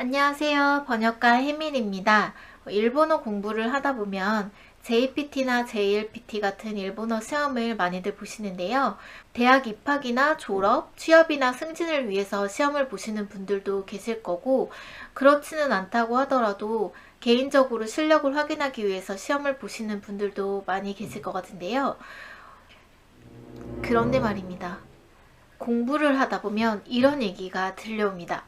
안녕하세요. 번역가 혜민입니다. 일본어 공부를 하다 보면 JPT나 JLPT 같은 일본어 시험을 많이들 보시는데요. 대학 입학이나 졸업, 취업이나 승진을 위해서 시험을 보시는 분들도 계실 거고, 그렇지는 않다고 하더라도 개인적으로 실력을 확인하기 위해서 시험을 보시는 분들도 많이 계실 것 같은데요. 그런데 말입니다. 공부를 하다 보면 이런 얘기가 들려옵니다.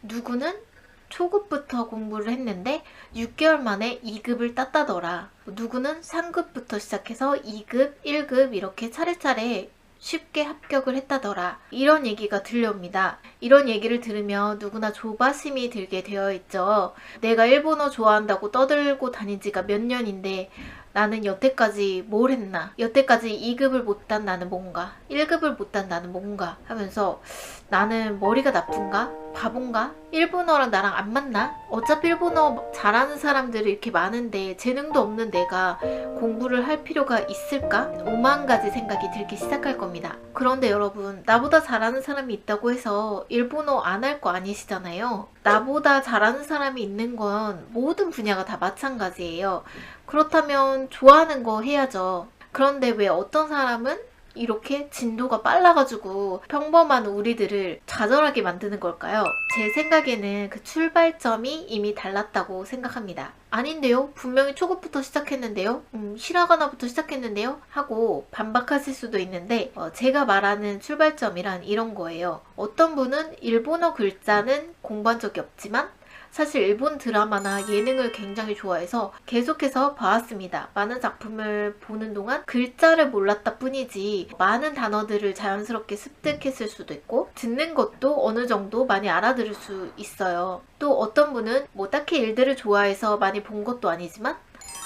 누구는 초급부터 공부를 했는데 6개월 만에 2급을 땄다더라. 누구는 3급부터 시작해서 2급, 1급 이렇게 차례차례 쉽게 합격을 했다더라. 이런 얘기가 들려옵니다. 이런 얘기를 들으면 누구나 조바심이 들게 되어 있죠. 내가 일본어 좋아한다고 떠들고 다닌 지가 몇 년인데 나는 여태까지 뭘 했나? 여태까지 2급을 못 딴 나는 뭔가? 1급을 못 딴 나는 뭔가? 하면서 나는 머리가 나쁜가? 바본가? 일본어랑 나랑 안 맞나? 어차피 일본어 잘하는 사람들이 이렇게 많은데 재능도 없는 내가 공부를 할 필요가 있을까? 오만 가지 생각이 들기 시작할 겁니다. 그런데 여러분, 나보다 잘하는 사람이 있다고 해서 일본어 안 할 거 아니시잖아요. 나보다 잘하는 사람이 있는 건 모든 분야가 다 마찬가지예요. 그렇다면 좋아하는 거 해야죠. 그런데 왜 어떤 사람은 이렇게 진도가 빨라가지고 평범한 우리들을 좌절하게 만드는 걸까요? 제 생각에는 그 출발점이 이미 달랐다고 생각합니다. 아닌데요? 분명히 초급부터 시작했는데요? 음, 히라가나부터 시작했는데요? 하고 반박하실 수도 있는데 어, 제가 말하는 출발점이란 이런 거예요. 어떤 분은 일본어 글자는 공부한 적이 없지만 사실 일본 드라마나 예능을 굉장히 좋아해서 계속해서 봐왔습니다. 많은 작품을 보는 동안 글자를 몰랐다 뿐이지 많은 단어들을 자연스럽게 습득했을 수도 있고 듣는 것도 어느 정도 많이 알아들을 수 있어요. 또 어떤 분은 뭐 딱히 일들을 좋아해서 많이 본 것도 아니지만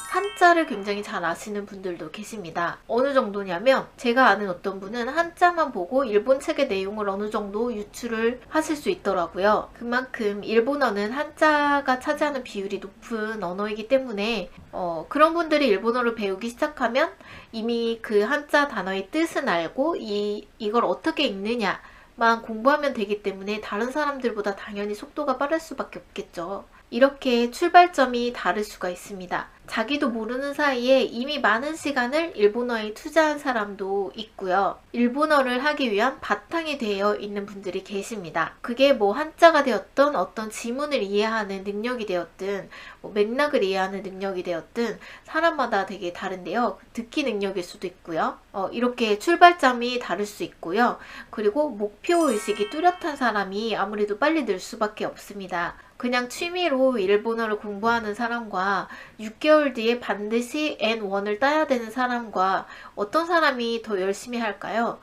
한자를 굉장히 잘 아시는 분들도 계십니다. 어느 정도냐면 제가 아는 어떤 분은 한자만 보고 일본 책의 내용을 어느 정도 유출을 하실 수 있더라고요. 그만큼 일본어는 한자가 차지하는 비율이 높은 언어이기 때문에 어, 그런 분들이 일본어를 배우기 시작하면 이미 그 한자 단어의 뜻은 알고 이, 이걸 어떻게 읽느냐 만 공부하면 되기 때문에 다른 사람들보다 당연히 속도가 빠를 수밖에 없겠죠. 이렇게 출발점이 다를 수가 있습니다. 자기도 모르는 사이에 이미 많은 시간을 일본어에 투자한 사람도 있고요. 일본어를 하기 위한 바탕이 되어 있는 분들이 계십니다. 그게 뭐 한자가 되었던 어떤 지문을 이해하는 능력이 되었든 뭐 맥락을 이해하는 능력이 되었든 사람마다 되게 다른데요. 듣기 능력일 수도 있고요. 어, 이렇게 출발점이 다를 수 있고요. 그리고 목표 의식이 뚜렷한 사람이 아무래도 빨리 늘 수밖에 없습니다. 그냥 취미로 일본어를 공부하는 사람과 6개월 뒤에 반드시 N1을 따야 되는 사람과 어떤 사람이 더 열심히 할까요?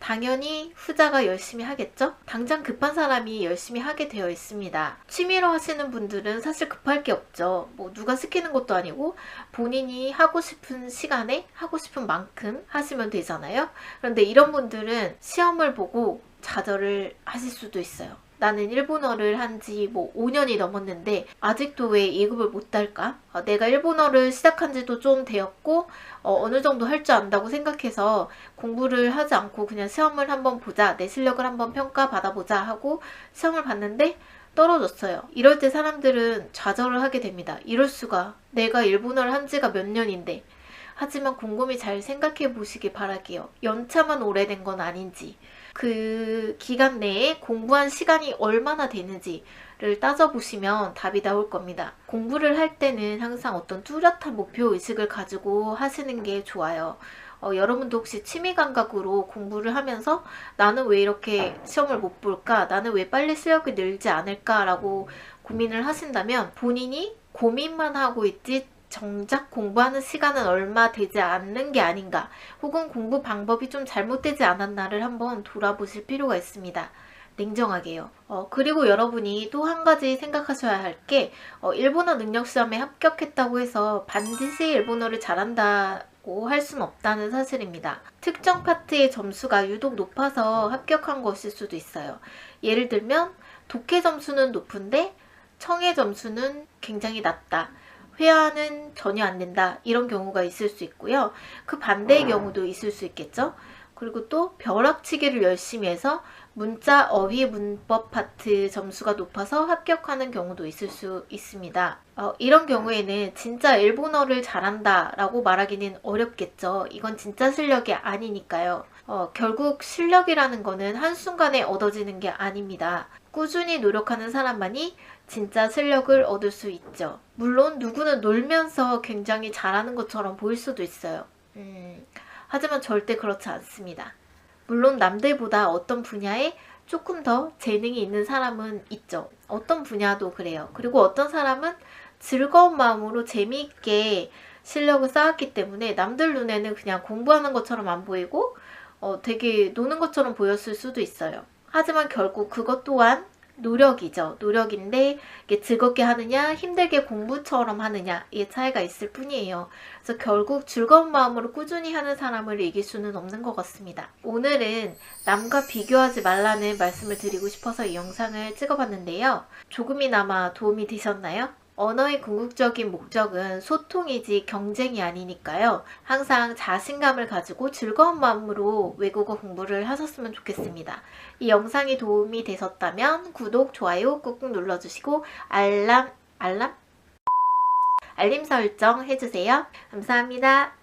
당연히 후자가 열심히 하겠죠? 당장 급한 사람이 열심히 하게 되어 있습니다. 취미로 하시는 분들은 사실 급할 게 없죠. 뭐 누가 시키는 것도 아니고 본인이 하고 싶은 시간에 하고 싶은 만큼 하시면 되잖아요. 그런데 이런 분들은 시험을 보고 좌절을 하실 수도 있어요. 나는 일본어를 한 지 뭐 5년이 넘었는데 아직도 왜 2급을 못 달까? 어, 내가 일본어를 시작한 지도 좀 되었고 어, 느 정도 할 줄 안다고 생각해서 공부를 하지 않고 그냥 시험을 한번 보자 내 실력을 한번 평가받아보자 하고 시험을 봤는데 떨어졌어요. 이럴 때 사람들은 좌절을 하게 됩니다. 이럴 수가 내가 일본어를 한 지가 몇 년인데 하지만 곰곰이 잘 생각해 보시기 바랄게요. 연차만 오래된 건 아닌지 그 기간 내에 공부한 시간이 얼마나 되는지 를 따져보시면 답이 나올 겁니다. 공부를 할 때는 항상 어떤 뚜렷한 목표 의식을 가지고 하시는 게 좋아요. 어, 여러분도 혹시 취미 감각으로 공부를 하면서 나는 왜 이렇게 시험을 못 볼까? 나는 왜 빨리 실력이 늘지 않을까 라고 고민을 하신다면 본인이 고민만 하고 있지 정작 공부하는 시간은 얼마 되지 않는 게 아닌가, 혹은 공부 방법이 좀 잘못되지 않았나를 한번 돌아보실 필요가 있습니다. 냉정하게요. 어, 그리고 여러분이 또 한 가지 생각하셔야 할 게, 어, 일본어 능력 시험에 합격했다고 해서 반드시 일본어를 잘한다고 할 수는 없다는 사실입니다. 특정 파트의 점수가 유독 높아서 합격한 것일 수도 있어요. 예를 들면, 독해 점수는 높은데, 청해 점수는 굉장히 낮다. 회화는 전혀 안 된다. 이런 경우가 있을 수 있고요. 그 반대의 경우도 있을 수 있겠죠. 그리고 또 벼락치기를 열심히 해서 문자 어휘 문법 파트 점수가 높아서 합격하는 경우도 있을 수 있습니다. 어, 이런 경우에는 진짜 일본어를 잘한다 라고 말하기는 어렵겠죠. 이건 진짜 실력이 아니니까요. 어, 결국 실력이라는 거는 한순간에 얻어지는 게 아닙니다. 꾸준히 노력하는 사람만이 진짜 실력을 얻을 수 있죠. 물론 누구는 놀면서 굉장히 잘하는 것처럼 보일 수도 있어요. 음, 하지만 절대 그렇지 않습니다. 물론 남들보다 어떤 분야에 조금 더 재능이 있는 사람은 있죠. 어떤 분야도 그래요. 그리고 어떤 사람은 즐거운 마음으로 재미있게 실력을 쌓았기 때문에 남들 눈에는 그냥 공부하는 것처럼 안 보이고 어, 되게 노는 것처럼 보였을 수도 있어요. 하지만 결국 그것 또한 노력이죠. 노력인데 이게 즐겁게 하느냐, 힘들게 공부처럼 하느냐의 차이가 있을 뿐이에요. 그래서 결국 즐거운 마음으로 꾸준히 하는 사람을 이길 수는 없는 것 같습니다. 오늘은 남과 비교하지 말라는 말씀을 드리고 싶어서 이 영상을 찍어봤는데요. 조금이나마 도움이 되셨나요? 언어의 궁극적인 목적은 소통이지 경쟁이 아니니까요. 항상 자신감을 가지고 즐거운 마음으로 외국어 공부를 하셨으면 좋겠습니다. 이 영상이 도움이 되셨다면 구독, 좋아요 꾹꾹 눌러주시고 알람, 알람? 알림 설정 해주세요. 감사합니다.